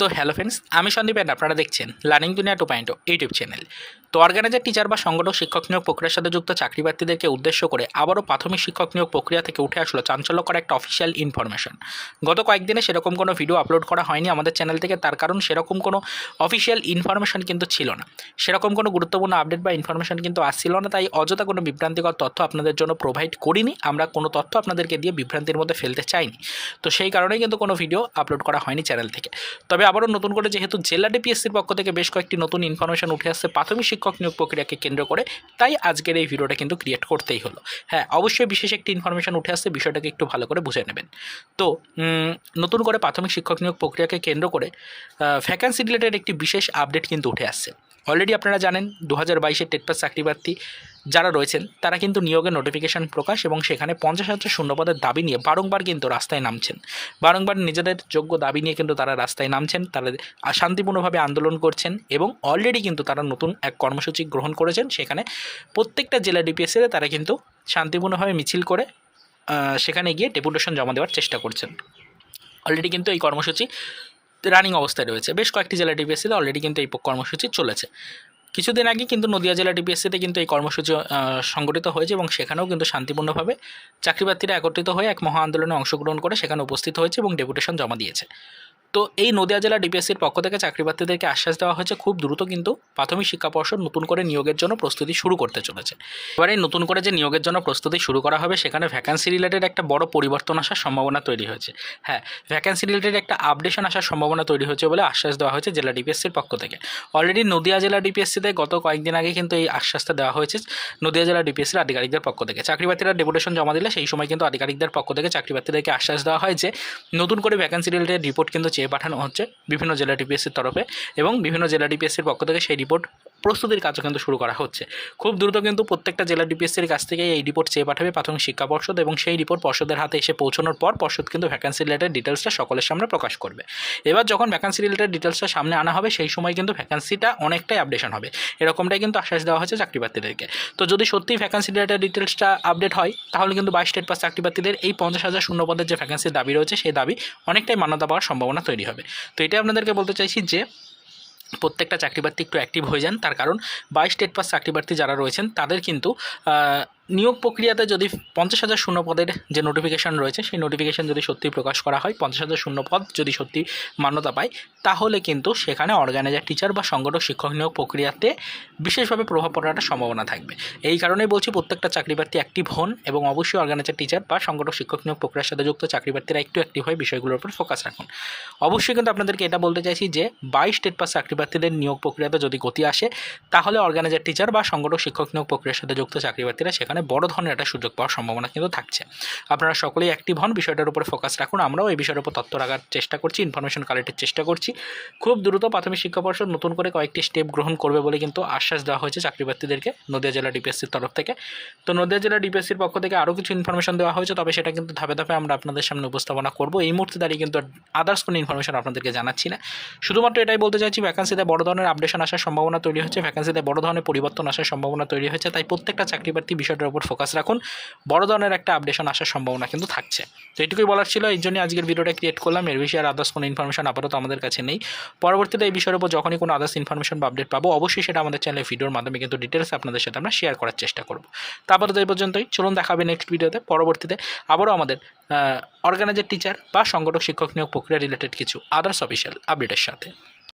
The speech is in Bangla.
তো হ্যালো ফ্রেন্ডস আমি সন্দীপ and আপনারা দেখছেন learning Duniya two point YouTube channel তো অর্গানাইজার টিচার বা সংগঠক, শিক্ষক নিয়োগ প্রক্রিয়ার সাথে যুক্ত চাকরি প্রার্থীদেরকে উদ্দেশ্য করে আবারও প্রাথমিক শিক্ষক নিয়োগ প্রক্রিয়া থেকে উঠে আসলো চাঞ্চল্যকর একটা অফিসিয়াল ইনফরমেশন গত কয়েকদিনে সেরকম কোনো ভিডিও আপলোড করা হয়নি আমাদের চ্যানেল থেকে, তার কারণ সেরকম কোনো অফিসিয়াল ইনফরমেশন কিন্তু ছিল না। সেরকম কোনো গুরুত্বপূর্ণ আপডেট বা ইনফরমেশন কিন্তু আসছিল না, তাই অযথা কোনো বিভ্রান্তিকর তথ্য আপনাদের জন্য প্রোভাইড করিনি, আমরা কোনো তথ্য আপনাদেরকে দিয়ে বিভ্রান্তির মধ্যে ফেলতে চাইনি। তো সেই কারণেই কিন্তু কোনো ভিডিও আপলোড করা হয়নি চ্যানেল থেকে। তবে আবারও নতুন করে যেহেতু জেলা ডিপিএসসির পক্ষ থেকে বেশ কয়েকটি নতুন ইনফরমেশন উঠে আসছে প্রাথমিক শিক্ষক নিয়োগ প্রক্রিয়াকে কেন্দ্র করে, তাই আজকের এই ভিডিওটা কিন্তু ক্রিয়েট করতেই হলো। হ্যাঁ অবশ্যই বিশেষ একটি ইনফরমেশন উঠে আসছে, বিষয়টাকে একটু ভালো করে বুঝে নেবেন। তো নতুন করে প্রাথমিক শিক্ষক নিয়োগ প্রক্রিয়াকে কেন্দ্র করে ভ্যাকান্সি রিলেটেড একটি বিশেষ আপডেট কিন্তু উঠে আসছে। অলরেডি আপনারা জানেন, দু হাজার বাইশের টেট পাস চাকরি প্রার্থী যারা রয়েছেন, তারা কিন্তু নিয়োগের নোটিফিকেশন প্রকাশ এবং সেখানে পঞ্চাশ হাজার শূন্যপদের দাবি নিয়ে বারংবার কিন্তু রাস্তায় নামছেন। বারংবার নিজেদের যোগ্য দাবি নিয়ে কিন্তু তারা রাস্তায় নামছেন, তারা শান্তিপূর্ণভাবে আন্দোলন করছেন এবং অলরেডি কিন্তু তারা নতুন এক কর্মসূচি গ্রহণ করেছেন। সেখানে প্রত্যেকটা জেলা ডিপিএসসিতে তারা কিন্তু শান্তিপূর্ণভাবে মিছিল করে সেখানে গিয়ে ডেপুটেশন জমা দেওয়ার চেষ্টা করছেন। অলরেডি কিন্তু এই কর্মসূচি রানিং অবস্থায় রয়েছে। বেশ কয়েকটি জেলা ডিপিএসসিতে অলরেডি কিন্তু এই কর্মসূচি চলেছে। কিছুদিন আগে কিন্তু নদিয়া জেলা ডিপিএসসিতে কিন্তু এই কর্মসূচি সংগঠিত হয়েছে এবং সেখানেও কিন্তু শান্তিপূর্ণভাবে চাকরিপ্রার্থীরা একত্রিত হয়ে এক মহা আন্দোলনে অংশগ্রহণ করে সেখানে উপস্থিত হয়েছে এবং ডেপুটেশন জমা দিয়েছে। তো এই নদিয়া জেলা ডিপিএসসির পক্ষ থেকে চাকরিপ্রার্থীদেরকে আশ্বাস দেওয়া হয়েছে, খুব দ্রুত কিন্তু প্রাথমিক শিক্ষা পর্ষদ নতুন করে নিয়োগের জন্য প্রস্তুতি শুরু করতে চলেছে। এবার এই নতুন করে যে নিয়োগের জন্য প্রস্তুতি শুরু করা হবে, সেখানে ভ্যাকান্সি রিলেটেড একটা বড় পরিবর্তন আসার সম্ভাবনা তৈরি হয়েছে। হ্যাঁ ভ্যাকান্সি রিলেটেড একটা আপডেশন আসার সম্ভাবনা তৈরি হয়েছে বলে আশ্বাস দেওয়া হয়েছে জেলা ডিপিএসসির পক্ষ থেকে। অলরেডি নদিয়া জেলা ডিপিএসসিতে গত কয়েকদিন আগে কিন্তু এই আশ্বাসটা দেওয়া হয়েছে নদিয়া জেলা ডিপিএসসির আধিকারিকদের পক্ষ থেকে। চাকরিপ্রার্থীরা ডেপুটেশন জমা দিলে সেই সময় কিন্তু আধিকারিকদের পক্ষ থেকে চাকরিপ্রার্থীদেরকে আশ্বাস দেওয়া হয় যে নতুন করে ভ্যাকান্সি রিলেটেড রিপোর্ট কিন্তু চেয়ে পাঠানো হচ্ছে বিভিন্ন জেলা ডিপিএসসির তরফে এবং বিভিন্ন জেলা ডিপিএসসির পক্ষ থেকে সেই রিপোর্ট প্রস্তুতির কাজও কিন্তু শুরু করা হচ্ছে। খুব দ্রুত কিন্তু প্রত্যেকটা জেলা ডিপিএসসির কাছ থেকে এই রিপোর্ট চেয়ে পাঠাবে প্রাথমিক শিক্ষা পর্ষদ এবং সেই রিপোর্ট পর্ষদের হাতে এসে পৌঁছানোর পর পর্ষদ কিন্তু ভ্যাকান্সি রিলেটেড ডিটেলসটা সকলের সামনে প্রকাশ করবে। এবার যখন ভ্যাকান্সি রিলেটেড ডিটেলসটা সামনে আনা হবে, সেই সময় কিন্তু ভ্যাকান্সিটা অনেকটাই আপডেশন হবে। এরকমটাই কিন্তু আশ্বাস দেওয়া হয়েছে চাকরিপ্রার্থীদেরকে। তো যদি সত্যি ভ্যাকান্সি রিলেটেড ডিটেলসটা আপডেট হয়, তাহলে কিন্তু বাইশ স্টেট পাস চাকরিপ্রার্থীদের এই পঞ্চাশ হাজার শূন্য পদের যে ভ্যাকান্সির দাবি রয়েছে, সেই দাবি অনেকটাই মান্যতা পাওয়ার সম্ভাবনা তৈরি হবে। তো এটাই আপনাদেরকে বলতে চাইছি যে প্রত্যেকটা চাকরি প্রার্থী একটু অ্যাক্টিভ হয়ে যান। তার কারণ বাইশ স্টেট পাস চাকরি প্রার্থী যারা রয়েছেন, তাদের কিন্তু নিয়োগ প্রক্রিয়াতে যদি পঞ্চাশ হাজার শূন্য পদের যে নোটিফিকেশন রয়েছে, সেই নোটিফিকেশান যদি সত্যি প্রকাশ করা হয়, পঞ্চাশ হাজার শূন্য পদ যদি সত্যি মান্যতা পায়, তাহলে কিন্তু সেখানে অর্গানাইজার টিচার বা সংগঠক, শিক্ষক নিয়োগ প্রক্রিয়াতে বিশেষভাবে প্রভাব পড়ার একটা সম্ভাবনা থাকবে। এই কারণেই বলছি প্রত্যেকটা চাকরিপ্রার্থী অ্যাক্টিভ হন এবং অবশ্যই অর্গানাইজার টিচার বা সংগঠক, শিক্ষক নিয়োগ প্রক্রিয়ার সাথে যুক্ত চাকরিপ্রার্থীরা একটু অ্যাক্টিভ হয়ে বিষয়গুলোর উপর ফোকাস রাখুন। অবশ্যই কিন্তু আপনাদেরকে এটা বলতে চাইছি যে, বাইশ স্টেট পাস চাকরিপ্রার্থীদের নিয়োগ প্রক্রিয়াতে যদি গতি আসে, তাহলে অর্গানাইজার টিচার বা সংগঠক, শিক্ষক নিয়োগ প্রক্রিয়ার সাথে যুক্ত চাকরিপ্রার্থীরা সেখানে বড় ধরনের একটা সুযোগ পাওয়ার সম্ভাবনা কিন্তু থাকছে। আপনারা সকলেই অ্যাক্টিভ হন, বিষয়টার উপরে ফোকাস রাখুন। আমরাও এই বিষয়ের উপর তথ্য রাখার চেষ্টা করছি ইনফরমেশন কালেক্টের চেষ্টা করছি। খুব দ্রুত প্রাথমিক শিক্ষা পর্ষদ নতুন করে কয়েকটি স্টেপ গ্রহণ করবে বলে কিন্তু আশ্বাস দেওয়া হয়েছে চাকরিপ্রার্থীদেরকে নদিয়া জেলা ডিপিএসসির তরফ থেকে। তো নদিয়া জেলা ডিপিএসসির পক্ষ থেকে আরও কিছু ইনফরমেশন দেওয়া হয়েছে, তবে সেটা কিন্তু ধাপে ধাপে আমরা আপনাদের সামনে উপস্থাপনা করব। এই মুহূর্তে দাঁড়িয়ে কিন্তু আদার্স কোনো ইনফরমেশন আপনাদেরকে জানাচ্ছি না। শুধুমাত্র এটাই বলতে চাইছি ভ্যাকান্সিতে বড় ধরনের আপডেশন আসার সম্ভাবনা তৈরি হচ্ছে ভ্যাকান্সিতে বড় ধরনের পরিবর্তন আসার সম্ভাবনা তৈরি হয়েছে। তাই প্রত্যেকটা চাকরিপ্রার্থী বিষয়টার উপর ফোকাস রাখুন। বড় ধরনের একটা আপডেশন আসার সম্ভাবনা কিন্তু থাকছে। তো এটুকুই বলার ছিল, এই জন্য আজকের ভিডিওটা ক্রিয়েট করলাম। এর বিষয়ে আর আদার্স কোনো ইনফরমেশন আপাতত আমাদের কাছে নেই। পরবর্তীতে এই বিষয়ের উপর যখনই কোনো আদার্স ইনফরমেশন বা আপডেট পাবো, অবশ্যই সেটা আমাদের চ্যানেলে ভিডিওর মাধ্যমে কিন্তু ডিটেলস আপনাদের সাথে আমরা শেয়ার করার চেষ্টা করব। তো এই পর্যন্তই। চলুন দেখাবে নেক্সট ভিডিওতে পরবর্তীতে আবারও আমাদের অর্গানাইজার টিচার বা সংগঠক, শিক্ষক নিয়োগ প্রক্রিয়া রিলেটেড কিছু আদার্স অফিসিয়াল আপডেটের সাথে।